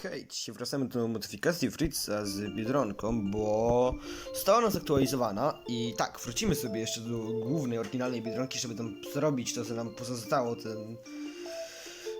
Okej, dzisiaj wracamy do modyfikacji Fritza z Biedronką, bo została ona zaktualizowana i tak, wrócimy sobie jeszcze do głównej, oryginalnej Biedronki, żeby tam zrobić to, co nam pozostało, ten...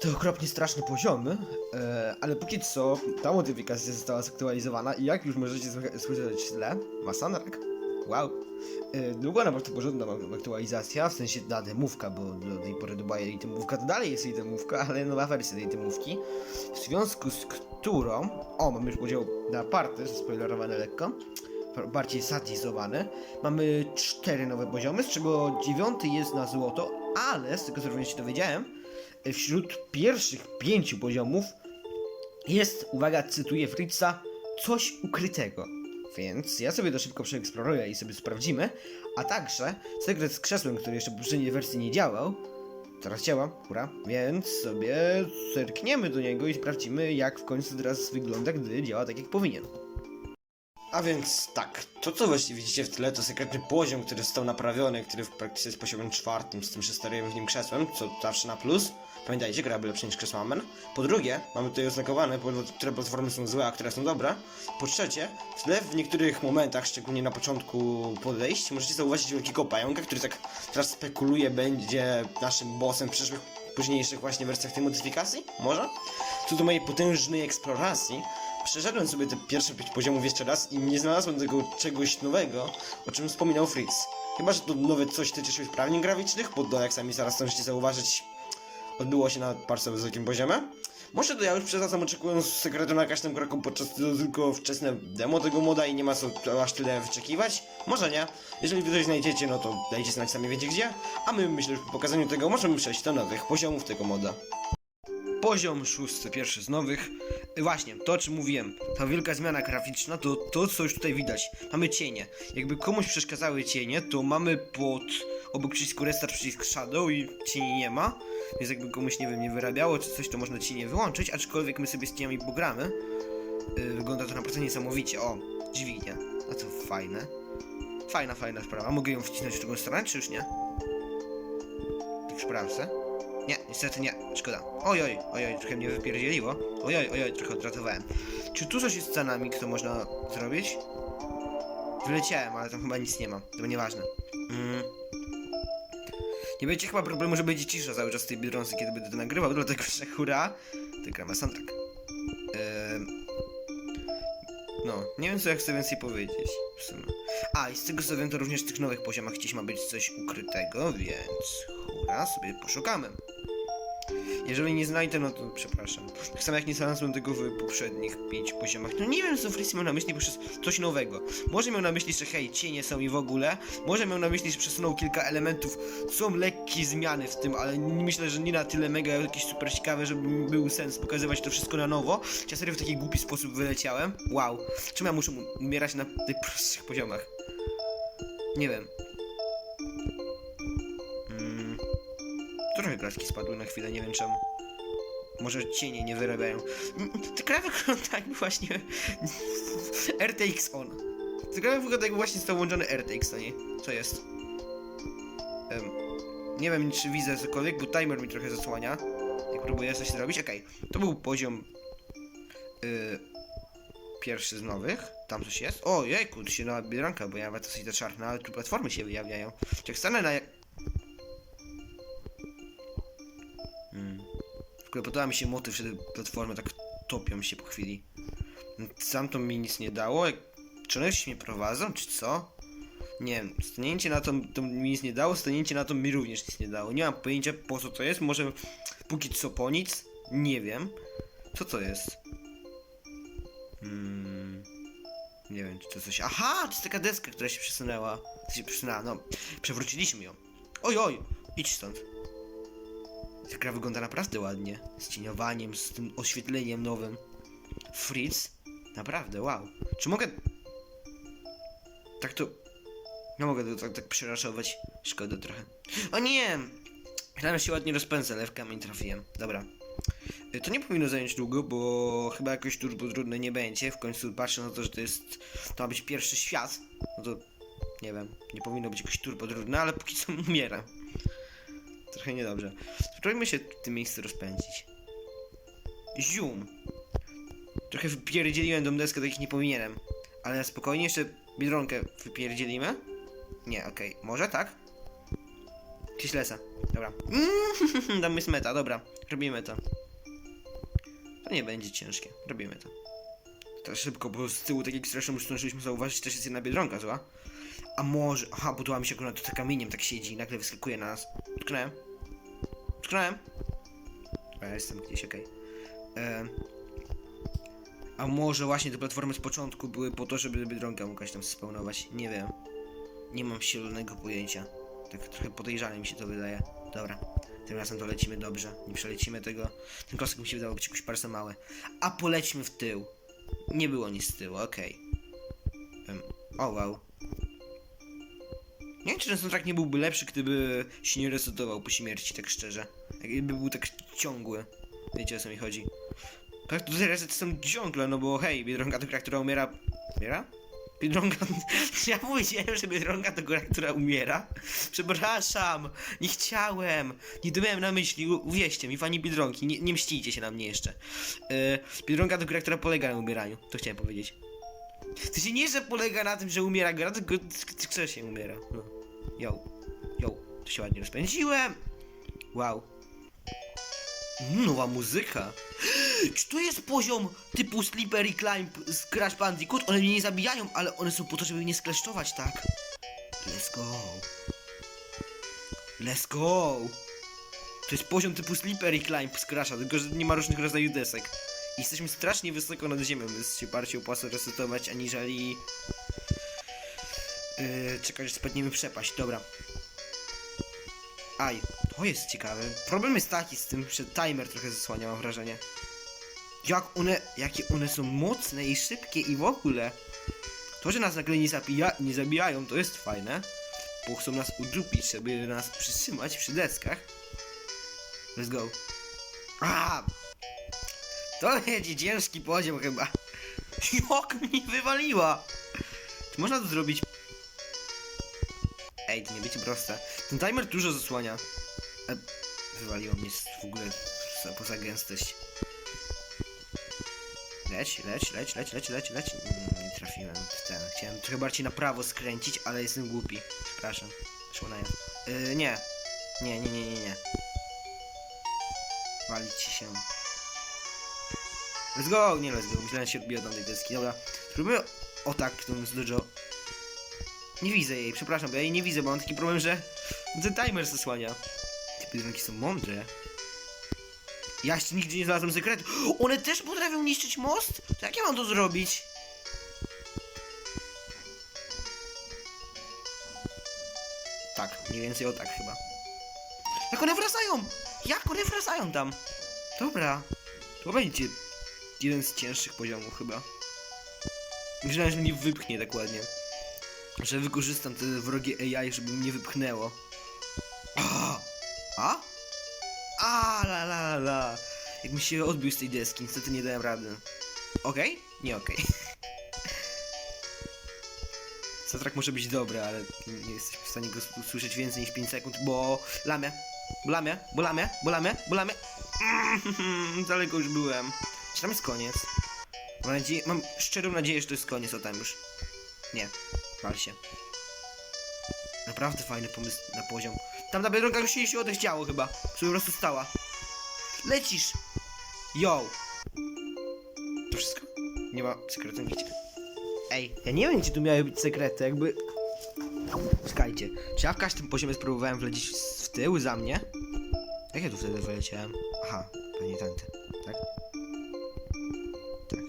te okropnie straszne poziomy, e, ale póki co ta modyfikacja została zaktualizowana i jak już możecie słyszeć źle, ma soundtrack, wow. E, Długo naprawdę porządna ma- aktualizacja, w sensie ta demówka, bo do tej pory była jej demówka, to dalej jest jej demówka, ale nowa wersja tej demówki, w związku z którą, o, mamy już podział na party, spoilerowane lekko, bardziej sadizowane, mamy cztery nowe poziomy, z czego dziewiąty jest na złoto, ale z tego co również się dowiedziałem, wśród pierwszych pięciu poziomów jest, uwaga, cytuję Fritza, coś ukrytego. Więc ja sobie to szybko przeeksploruję i sobie sprawdzimy, a także sekret z krzesłem, który jeszcze w poprzedniej wersji nie działał, teraz działa, hura, więc sobie zerkniemy do niego i sprawdzimy, jak w końcu teraz wygląda, gdy działa tak, jak powinien. A więc tak, to co właściwie widzicie w tle to sekretny poziom, który został naprawiony, który w praktyce jest poziomem czwartym, z tym, że sterujemy w nim krzesłem, co zawsze na plus. Pamiętajcie, gra by lepsza niż krzesło Amen. Po drugie, mamy tutaj oznakowane, które platformy są złe, a które są dobre. Po trzecie, w tle w niektórych momentach, szczególnie na początku podejść, możecie zauważyć wielkiego pająka, który tak teraz spekuluje, będzie naszym bossem w przyszłych, późniejszych właśnie wersjach tej modyfikacji? Może? Co do mojej potężnej eksploracji, Przeszedłem sobie te pierwsze pięć poziomów jeszcze raz i nie znalazłem tego czegoś nowego, o czym wspominał Fritz. Chyba, że to nowe coś tyczy się sprawnień graficznych, bo jak sami zaraz możecie zauważyć, odbyło się na bardzo wysokim poziomie. Może to ja już przesadzam oczekując sekretu na każdym kroku, podczas gdy tylko wczesne demo tego moda i nie ma co aż tyle wyczekiwać. Może nie. Jeżeli wy coś znajdziecie, no to dajcie znać sami wiecie gdzie. A my myślę, że po pokazaniu tego możemy przejść do nowych poziomów tego moda. Poziom szósty, pierwszy z nowych. Y, Właśnie, to o czym mówiłem, ta wielka zmiana graficzna, to to co już tutaj widać. Mamy cienie. Jakby komuś przeszkadzały cienie, to mamy pod obok przycisku Restart przycisk Shadow i cieni nie ma. Więc jakby komuś, nie wiem, nie wyrabiało czy coś, to można cienie wyłączyć, aczkolwiek my sobie z cieniami pogramy. Yy, wygląda to naprawdę niesamowicie. O, dźwignia. A to fajne. Fajna, fajna sprawa. Mogę ją wcisnąć w drugą stronę, czy już nie? Tak sprawdzę. Nie, niestety nie, szkoda. Ojoj, ojoj, trochę mnie wypierdzieliło. Ojoj, ojoj, trochę odratowałem. Czy tu coś jest z cenami, co można zrobić? Wyleciałem, ale tam chyba nic nie ma, to nieważne. Mm. Nie będzie chyba problemu, że będzie cisza cały czas w tej Biedronce, kiedy będę to nagrywał, dlatego że hura, to gra ma soundtrack. Ehm. No, nie wiem co ja chcę więcej powiedzieć w sumie. A, i z tego co wiem, to również w tych nowych poziomach gdzieś ma być coś ukrytego, więc hura, sobie poszukamy. Jeżeli nie znajdę, no to przepraszam. Tak samo jak nie znalazłem tego w poprzednich pięciu poziomach. No nie wiem, co Fritz miał na myśli, przez coś nowego. Może miał na myśli, że hej, cienie są i w ogóle. Może miał na myśli, że przesunął kilka elementów. Są lekkie zmiany w tym, ale myślę, że nie na tyle mega jakieś super ciekawe, żeby był sens pokazywać to wszystko na nowo. Ja serio w taki głupi sposób wyleciałem. Wow. Czemu ja muszę um- umierać na tych prostszych poziomach? Nie wiem. Trochę grafiki spadły na chwilę, nie wiem czemu. Może cienie nie wyrabiają. Te gra wygląda jakby właśnie... RTX on. Te gra wygląda jakby właśnie został włączony RTX na niej. Co jest? Em, nie wiem czy widzę cokolwiek, bo timer mi trochę zasłania. Jak próbuję coś zrobić. Okej, to był poziom... y, pierwszy z nowych. Tam coś jest. O, jejku, tu się nowa biedronka pojawia, to jest czarna, ale tu platformy się wyjawiają. Jak stanę na... ogóle podoba mi się motyw, że te platformy tak topią się po chwili. Sam to mi nic nie dało. jak- Czy one się mnie prowadzą, czy co? Nie wiem, na to, to mi nic nie dało, stanięcie na to mi również nic nie dało. Nie mam pojęcia po co to jest, może póki co po nic, nie wiem. Co to jest? Hmm, nie wiem, czy to coś... Aha, to jest taka deska, która się przesunęła. To się przesunęła, no, przewróciliśmy ją. Oj, oj, idź stąd. Ta gra wygląda naprawdę ładnie. Z cieniowaniem, z tym oświetleniem nowym. Fritz? Naprawdę, wow. Czy mogę... Tak to... Nie mogę tego tak, tak przeraszować. Szkoda trochę. O nie! Teraz się ładnie rozpędzę, ale w kamień trafiłem. Dobra. Y, To nie powinno zająć długo, bo chyba jakoś turbo trudne nie będzie. W końcu patrzę na to, że to jest... To ma być pierwszy świat. No to... Nie wiem. Nie powinno być jakoś turbo trudne, ale póki co umieram. Trochę niedobrze. Spróbujmy się w tym miejscu rozpędzić. Zium. Trochę wypierdzieliłem tą deskę, tak jak nie powinienem. Ale spokojnie, jeszcze Biedronkę wypierdzielimy? Nie, okej. Może tak? Lecę. Dobra. Mm, Tam jest meta, dobra. Robimy to. To nie będzie ciężkie. Robimy to. Teraz szybko, bo z tyłu, tak jak już zdążyliśmy zauważyć, też jest jedna Biedronka zła. A może... Aha, budowała mi się akurat tutaj kamieniem tak siedzi i nagle wyskakuje na nas. Utknąłem. A ja jestem gdzieś, okej. Em, A może właśnie te platformy z początku były po to, żeby Biedronka mogła się tam spełnować? Nie wiem. Nie mam zielonego pojęcia. Tak trochę podejrzane mi się to wydaje. Dobra. Tym razem to lecimy dobrze. Nie przelecimy tego. Ten klocek mi się wydawał być jakoś bardzo mały. A polećmy w tył. Nie było nic z tyłu, okej. Em, O wow. Nie wiem, czy ten soundtrack nie byłby lepszy, gdyby się nie resetował po śmierci, tak szczerze. Jakby był tak ciągły. Wiecie o co mi chodzi. Tak, to te resety są ciągle, no bo hej, Biedronka to gra, która umiera... Umiera? Biedronka... Ja powiedziałem, że Biedronka to gra, która umiera? Przepraszam, nie chciałem. Nie to miałem na myśli, uwierzcie mi, fani Biedronki, nie, nie mścicie się na mnie jeszcze. Yy, Biedronka to gra, która polega na umieraniu, to chciałem powiedzieć. To się nie, że polega na tym, że umiera gra, tylko co się umiera. No. Yo, yo, to się ładnie rozpędziłem. Wow. Nowa muzyka. Czy to jest poziom typu Slippery Climb z Crash Bandicoot? One mnie nie zabijają, ale one są po to, żeby mnie skleszczować, tak? Let's go. Let's go. To jest poziom typu Slippery Climb z Crasha, tylko że nie ma różnych rodzajów desek. Jesteśmy strasznie wysoko nad ziemią, więc się bardziej opłaca resetować, aniżeli... Yy, czekać, że spadniemy w przepaść. Dobra. Aj, to jest ciekawe. Problem jest taki z tym, że timer trochę zasłania, mam wrażenie. Jak one, jakie one są mocne i szybkie i w ogóle. To, że nas nagle nie, nie zabijają, to jest fajne. Bo chcą nas udupić, żeby nas przytrzymać przy deskach. Let's go. A! To będzie ciężki poziom chyba. Jak mnie wywaliła! Czy można to zrobić? Ej, to nie będzie proste. Ten timer dużo zasłania. E, wywaliło mnie w ogóle za- poza gęstość. Leć, leć, leć, leć, leć, leć, leć. Mm, Nie trafiłem w ten. Chciałem trochę bardziej na prawo skręcić, ale jestem głupi. Przepraszam. Szło na yy, nie. Nie, nie, nie, nie, nie. Walić ci się. Let's go! Nie let's go, myślałem, że się odbija od tej deski. Dobra, spróbuję o tak, tą z dojo. Nie widzę jej, przepraszam, bo ja jej nie widzę, bo mam taki problem, że ten timer zasłania. Biedronki są mądre. Ja jeszcze nigdy nie znalazłem sekretu. One też potrafią niszczyć most? To jak ja mam to zrobić? Tak, mniej więcej o tak chyba. Jak one wracają? Jak one wracają tam? Dobra, to będzie jeden z cięższych poziomów chyba. Myślałem, że mnie wypchnie tak ładnie. Że wykorzystam te wrogie AI, żeby mnie wypchnęło. La. Jakbym się odbił z tej deski, niestety nie dałem rady. Okej? Nie okej. Soundtrack może być dobry, ale nie jesteśmy w stanie go usłyszeć więcej niż 5 sekund, bo lamę, bo lamę, bo lamę, bo. Mm, Daleko już byłem. Czy tam jest koniec? Mam, nadzieję, mam szczerą nadzieję, że to jest koniec, o tam już. Nie, wal się. Naprawdę fajny pomysł na poziom. Tam na biedronka już się, odechciało chyba. Po prostu stała. Lecisz! Yo! To wszystko? Nie ma sekretu nigdzie. Ej, ja nie wiem, gdzie tu miały być sekrety, jakby... Czekajcie, czy ja w każdym poziomie spróbowałem wlecieć w- tył za mnie? Jak ja tu wtedy wyleciałem? Aha, pewnie tędy, tak? Tak.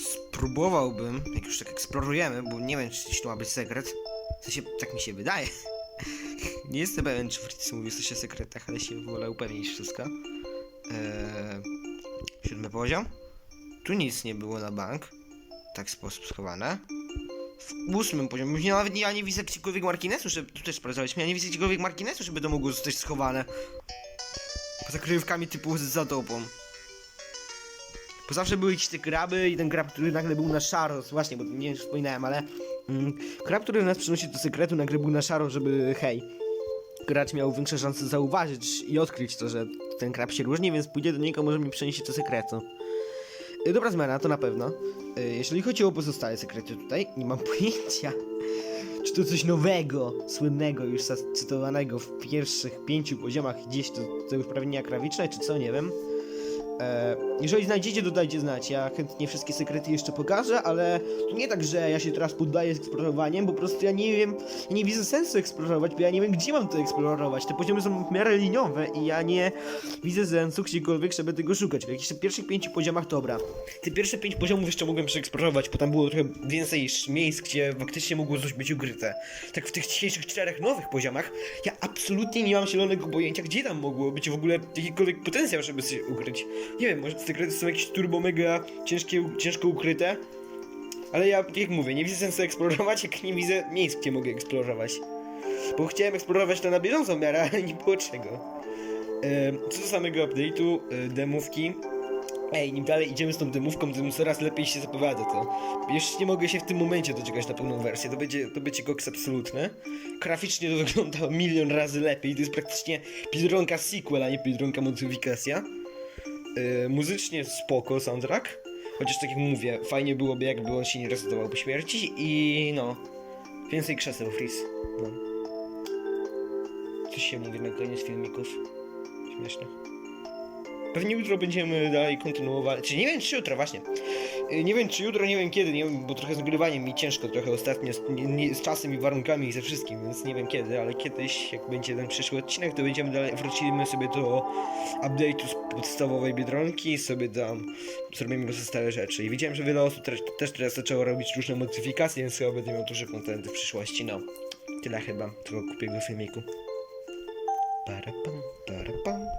Spróbowałbym, jak już tak eksplorujemy, bo nie wiem, czy tu ma być sekret. W sensie, tak mi się wydaje. Nie jestem pewien, czy Fritz mówi coś o sekretach, ale się wolę upewnić wszystko. Eee, siódmy poziom. Tu nic nie było na bank. Tak w sposób schowane. W ósmym poziomie. Nawet ja nie widzę jakiegokolwiek marginesu, żeby... Tu też sprawdzaliśmy. Ja nie widzę jakiegokolwiek marginesu, żeby to mogło zostać schowane. Poza kryjówkami typu za tobą. Bo zawsze były jakieś te kraby i ten krab, który nagle był na szaro. Właśnie, bo nie wspominałem, ale... Mm, krab, który nas przynosi do sekretu, nagle był na szaro, żeby hej... Gracz miał większe szanse zauważyć i odkryć to, że ten krab się różni, więc pójdzie do niego, może mi przenieść do sekretu. Y, Dobra zmiana, to na pewno. Y, Jeżeli chodzi o pozostałe sekrety tutaj, nie mam pojęcia. Czy to coś nowego, słynnego, już zacytowanego w pierwszych pięciu poziomach gdzieś, to, to już prawienia krawiczne, czy co, nie wiem. E, jeżeli znajdziecie, to dajcie znać. Ja chętnie wszystkie sekrety jeszcze pokażę, ale to nie tak, że ja się teraz poddaję z eksplorowaniem, bo po prostu ja nie wiem, nie widzę sensu eksplorować, bo ja nie wiem, gdzie mam to eksplorować. Te poziomy są w miarę liniowe i ja nie widzę sensu gdziekolwiek, żeby tego szukać. W jakichś pierwszych pięciu poziomach, dobra. Te pierwsze pięć poziomów jeszcze mogłem przeeksplorować, bo tam było trochę więcej miejsc, gdzie faktycznie mogło coś być ukryte. Tak w tych dzisiejszych czterech nowych poziomach, ja absolutnie nie mam zielonego pojęcia, gdzie tam mogło być w ogóle jakikolwiek potencjał, żeby się ukryć. Nie wiem, może sekrety są jakieś turbo mega ciężkie, ciężko ukryte. Ale ja, tak jak mówię, nie widzę sensu eksplorować, jak nie widzę miejsc, gdzie mogę eksplorować. Bo chciałem eksplorować to na bieżącą miarę, ale nie było czego. Co do samego update'u, e, demówki. Ej, im dalej idziemy z tą demówką, tym coraz lepiej się zapowiada to. Już nie mogę się w tym momencie doczekać na pełną wersję, to będzie, to będzie koks absolutny. Graficznie to wygląda milion razy lepiej, to jest praktycznie Biedronka sequel, a nie Biedronka modyfikacja. Yy, muzycznie spoko soundtrack. Chociaż tak jak mówię, fajnie byłoby jakby on się nie resetował po śmierci i no. Więcej krzeseł, Freeze. No. Coś się mówi na koniec filmików. Śmieszne. Pewnie jutro będziemy dalej kontynuować. Czy nie wiem czy jutro, właśnie. Nie wiem czy jutro, nie wiem kiedy, nie wiem, bo trochę z nagrywaniem mi ciężko trochę ostatnio z, nie, z czasem i warunkami i ze wszystkim, więc nie wiem kiedy, ale kiedyś, jak będzie ten przyszły odcinek, to będziemy dalej, wrócimy sobie do update'u z podstawowej Biedronki, sobie tam zrobimy pozostałe rzeczy. I widziałem, że wiele osób też, też teraz zaczęło robić różne modyfikacje, więc chyba będę miał duże kontenty w przyszłości, no. Tyle chyba, tego kupiego filmiku. Para pam, para pam.